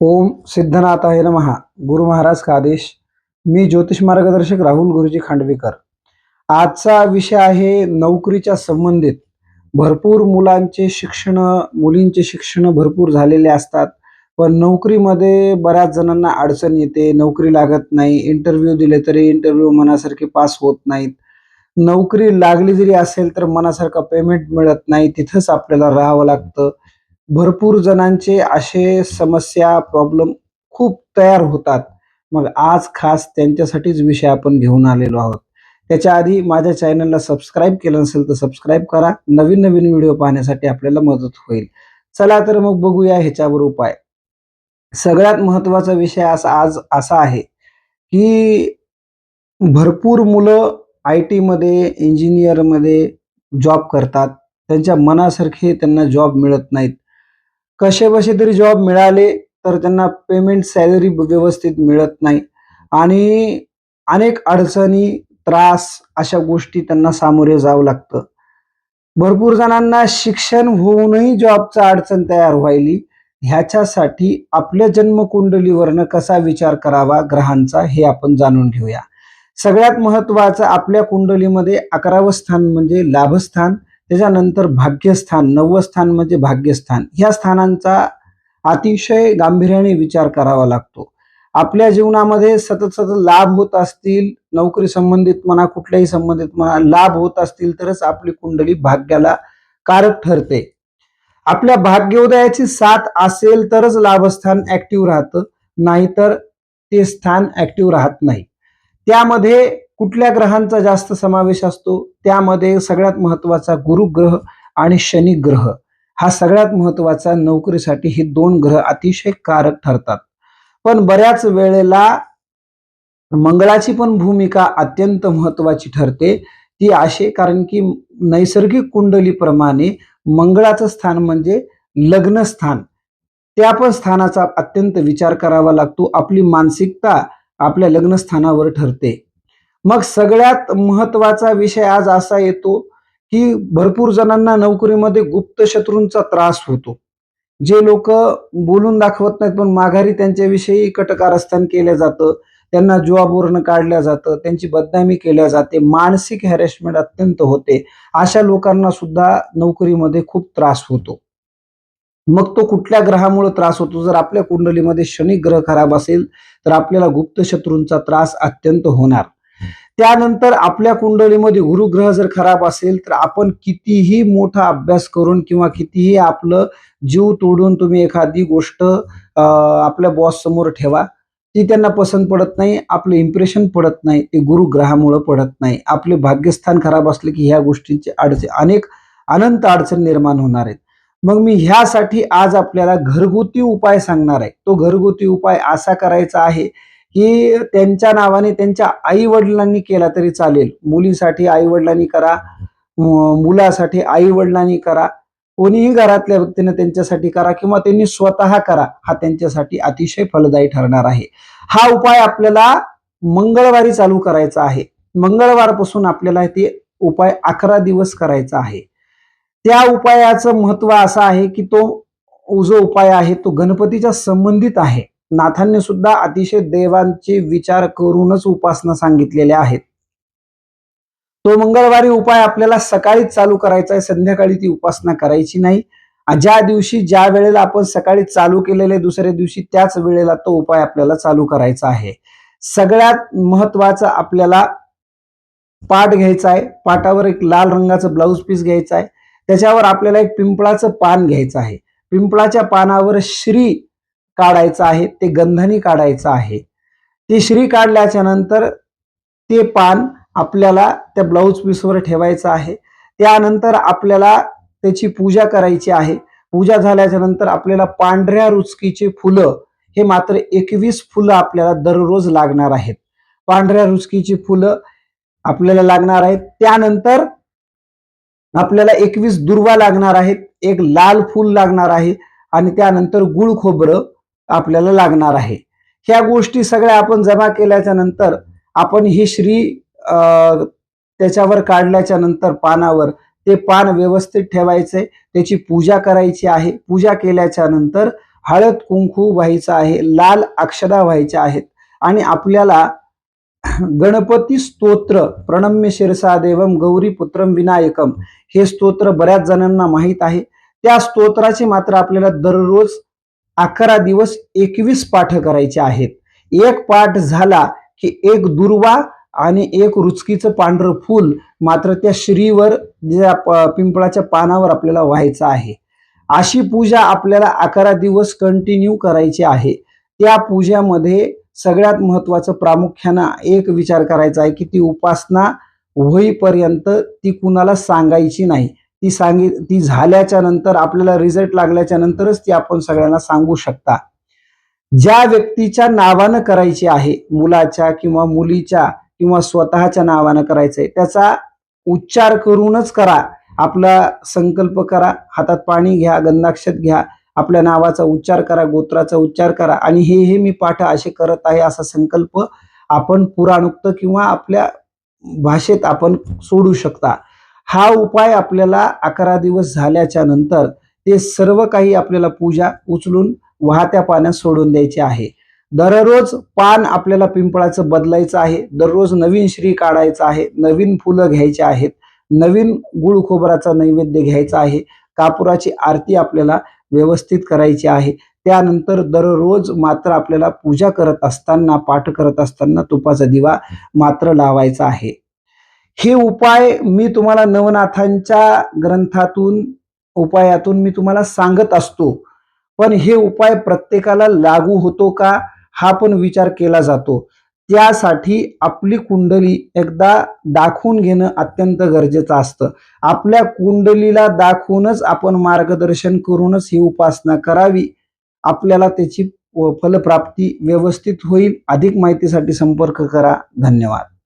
ओम सिद्धनाथाय महा गुरु महाराज का आदेश? मी ज्योतिष मार्गदर्शक राहुल गुरुजी खांडवीकर. आजचा विषय आहे नोकरीच्या संबंधित. भरपूर मुलांचे शिक्षण मुलींचे शिक्षण भरपूर झालेले असतात पण नोकरीमध्ये बऱ्याच जणांना अडचण येते नोकरी लागत नाही इंटरव्ह्यू दिले तरी इंटरव्ह्यू मनासारखे पास होत नाहीत. नोकरी लागली जरी असेल तर मनासारखा पेमेंट मिळत नाही तिथंच आपल्याला राहावं लागतं. भरपूर जणांचे असे समस्या प्रॉब्लेम खूप तयार होतात. मग आज खास त्यांच्यासाठीच विषय आपण घेऊन आलेलो आहोत. त्याच्या आधी माझ्या चॅनलला सबस्क्राईब केलं नसेल तर सबस्क्राईब करा. नवीन नवीन व्हिडिओ पाहण्यासाठी आपल्याला मदत होईल. चला तर मग बघूया ह्याच्यावर उपाय. सगळ्यात महत्त्वाचा विषय असा आज असा आहे की भरपूर मुलं आय टीमध्ये इंजिनियरमध्ये जॉब करतात. त्यांच्या मनासारखे त्यांना जॉब मिळत नाहीत. कसे बसे तरी जॉब मिळाले तर त्यांना पेमेंट सॅलरी व्यवस्थित मिळत नाही. आणि अनेक अडचणी त्रास अशा गोष्टी त्यांना सामोरे जावं लागतं. भरपूर जणांना शिक्षण होऊनही जॉबचा अडचण तयार व्हायली. ह्याच्यासाठी आपल्या जन्मकुंडलीवरनं कसा विचार करावा ग्रहांचा हे आपण जाणून घेऊया. सगळ्यात महत्वाचं आपल्या कुंडलीमध्ये अकरावं स्थान म्हणजे लाभस्थान. त्याच्यानंतर भाग्यस्थान नववं स्थान म्हणजे भाग्यस्थान. ह्या स्थानांचा अतिशय गांभीर्याने विचार करावा लागतो. आपल्या जीवनामध्ये सतत सतत लाभ होत असतील नोकरी संबंधित म्हणा कुठल्याही संबंधित म्हणा लाभ होत असतील तरच आपली कुंडली भाग्याला कारक ठरते. आपल्या भाग्योदयाची साथ असेल तरच लाभस्थान ऍक्टिव्ह राहतं नाहीतर ते स्थान ऍक्टिव्ह राहत नाही. त्यामध्ये कुठल्या ग्रहांचा जास्त समावेश असतो? त्यामध्ये सगळ्यात महत्त्वाचा गुरुग्रह आणि शनी ग्रह हा सगळ्यात महत्त्वाचा नोकरीसाठी हे दोन ग्रह अतिशय कारक ठरतात. पण बऱ्याच वेळेला मंगळाची पण भूमिका अत्यंत महत्वाची ठरते. ती अशी कारण की नैसर्गिक कुंडलीप्रमाणे मंगळाचं स्थान म्हणजे लग्न स्थान. त्या पण स्थानाचा अत्यंत विचार करावा लागतो. आपली मानसिकता आपल्या लग्नस्थानावर ठरते. मग सगळ्यात महत्त्वाचा विषय आज असा येतो की भरपूर जणांना नोकरीमध्ये गुप्त शत्रूंचा त्रास होतो. जे लोक बोलून दाखवत नाहीत पण माघारी त्यांच्याविषयी कटकारस्थान केलं जातं त्यांना जॉबवरनं काढल्या जातं त्यांची बदनामी केल्या जाते मानसिक हॅरेसमेंट अत्यंत होते अशा लोकांना सुद्धा नोकरीमध्ये खूप त्रास होतो. मग तो कुठल्या ग्रहामुळे त्रास होतो? जर आपल्या कुंडलीमध्ये शनी ग्रह खराब असेल तर आपल्याला गुप्त शत्रूंचा त्रास अत्यंत होणार. त्यानंतर आपल्या कुंडलीमध्ये गुरुग्रह जर खराब असेल तर आपण कितीही मोठा अभ्यास करून किंवा कितीही आपलं जीव तोडून तुम्ही एखादी गोष्ट आपल्या बॉस समोर ठेवा. ती त्यांना पसंत पडत नाही आपलं इम्प्रेशन पडत नाही ते गुरुग्रहामुळं पडत नाही. आपले भाग्यस्थान खराब असले की ह्या गोष्टींचे अडचण अनेक अनंत अडचण निर्माण होणार आहेत. मग मी ह्यासाठी आज आपल्याला घरगुती उपाय सांगणार आहे. तो घरगुती उपाय असा करायचा आहे की त्यांच्या नावाने त्यांच्या आई वडिलांनी केला तरी चालेल. मुलीसाठी आई वडिलांनी करा मुलासाठी आई वडिलांनी करा. कोणीही घरातल्या व्यक्तीने त्यांच्यासाठी करा किंवा त्यांनी स्वतः करा हा त्यांच्यासाठी अतिशय फलदायी ठरणार आहे. हा उपाय आपल्याला मंगळवारी चालू करायचा आहे. मंगळवारपासून आपल्याला ते उपाय अकरा दिवस करायचा आहे. त्या उपायाचं महत्त्व असं आहे की तो जो उपाय आहे तो गणपतीच्या संबंधित आहे. नाथांनी सुद्धा अतिशय देवांचे विचार करूनच उपासना सांगितलेल्या आहेत. तो मंगळवारी उपाय आपल्याला सकाळीच चालू करायचा आहे. संध्याकाळी ती उपासना करायची नाही. ज्या दिवशी ज्या वेळेला आपण सकाळी चालू केलेले दुसऱ्या दिवशी त्याच वेळेला तो उपाय आपल्याला चालू करायचा आहे. सगळ्यात महत्त्वाचा आपल्याला पाठ घ्यायचा आहे. पाटावर एक लाल रंगाचं ब्लाऊज पीस घ्यायचं आहे. त्याच्यावर आपल्याला एक पिंपळाचं पान घ्यायचं आहे. पिंपळाच्या पानावर श्री काढायचं आहे ते गंधनी काढायचं आहे. ते श्री काढल्याच्या नंतर ते पान आपल्याला त्या ब्लाऊज पीसवर ठेवायचं आहे. त्यानंतर आपल्याला त्याची पूजा करायची आहे. पूजा झाल्याच्यानंतर आपल्याला पांढऱ्या रुचकीचे फुलं हे मात्र एकवीस फुलं आपल्याला दररोज लागणार आहेत. पांढऱ्या रुचकीची फुलं आपल्याला लागणार आहेत. त्यानंतर आपल्याला एकवीस दुर्वा लागणार आहेत. एक लाल फूल लागणार आहे. आणि त्यानंतर गुळ खोबरं आपल्याला लागणार आहे. ह्या गोष्टी सगळ्या आपण जमा केल्याच्यानंतर आपण ही श्री त्याच्यावर काढल्याच्या नंतर पानावर ते पान व्यवस्थित ठेवायचे त्याची पूजा करायची आहे. पूजा केल्याच्यानंतर हळद कुंकू व्हायचं आहे लाल अक्षदा व्हायच्या आहेत. आणि आपल्याला गणपती स्तोत्र प्रणम्य शिरसा देवम गौरी पुत्रम विनायकम हे स्तोत्र बऱ्याच जणांना माहीत आहे. त्या स्तोत्राची मात्र आपल्याला दररोज अकरा दिवस एकवीस पाठ करायचे आहेत. एक पाठ झाला की एक दुर्वा आणि एक रुचकीचं पांढरं फूल मात्र त्या श्रीवर ज्या पिंपळाच्या पानावर आपल्याला व्हायचं आहे. अशी पूजा आपल्याला अकरा दिवस कंटिन्यू करायची आहे. त्या पूजामध्ये सगळ्यात महत्वाचं प्रामुख्यानं एक विचार करायचा आहे की ती उपासना होईपर्यंत ती कुणाला सांगायची नाही. ती सांगी ती झाल्याच्यानंतर आपल्याला रिझल्ट लागल्याच्या नंतरच ती आपण सगळ्यांना सांगू शकता. ज्या व्यक्तीच्या नावानं करायची आहे मुलाच्या किंवा मुलीच्या किंवा स्वतःच्या नावानं करायचंय त्याचा उच्चार करूनच करा. आपला संकल्प करा हातात पाणी घ्या गंधाक्षत घ्या आपल्या नावाचा उच्चार करा गोत्राचा उच्चार करा आणि हे हे मी पाठ असे करत आहे असा संकल्प आपण पुराणोक्त किंवा आपल्या भाषेत आपण सोडू शकता. हा उपाय आपल्याला अकरा दिवस झाल्याच्यानंतर ते सर्व काही आपल्याला पूजा उचलून वाहत्या पाण्यात सोडून द्यायचे आहे. दररोज पान आपल्याला पिंपळाचं बदलायचं आहे. दररोज नवीन श्री काढायचं आहे. नवीन फुलं घ्यायची आहेत. नवीन गुळ खोबराचा नैवेद्य घ्यायचा आहे. कापुराची आरती आपल्याला व्यवस्थित करायची आहे. त्यानंतर दररोज मात्र आपल्याला पूजा करत असताना पाठ करत असताना तुपाचा दिवा मात्र लावायचा आहे. हे उपाय मी तुम्हाला नवनाथांच्या ग्रंथातून उपायातून मी तुम्हाला सांगत असतो. पण हे उपाय प्रत्येकाला लागू होतो का? हा पण विचार केला जातो. त्यासाठी आपली कुंडली एकदा दाखवून घेणं अत्यंत गरजेचं असतं. आपल्या कुंडलीला दाखवूनच आपण मार्गदर्शन करूनच ही उपासना करावी. आपल्याला त्याची फलप्राप्ती व्यवस्थित होईल. अधिक माहितीसाठी संपर्क करा. धन्यवाद.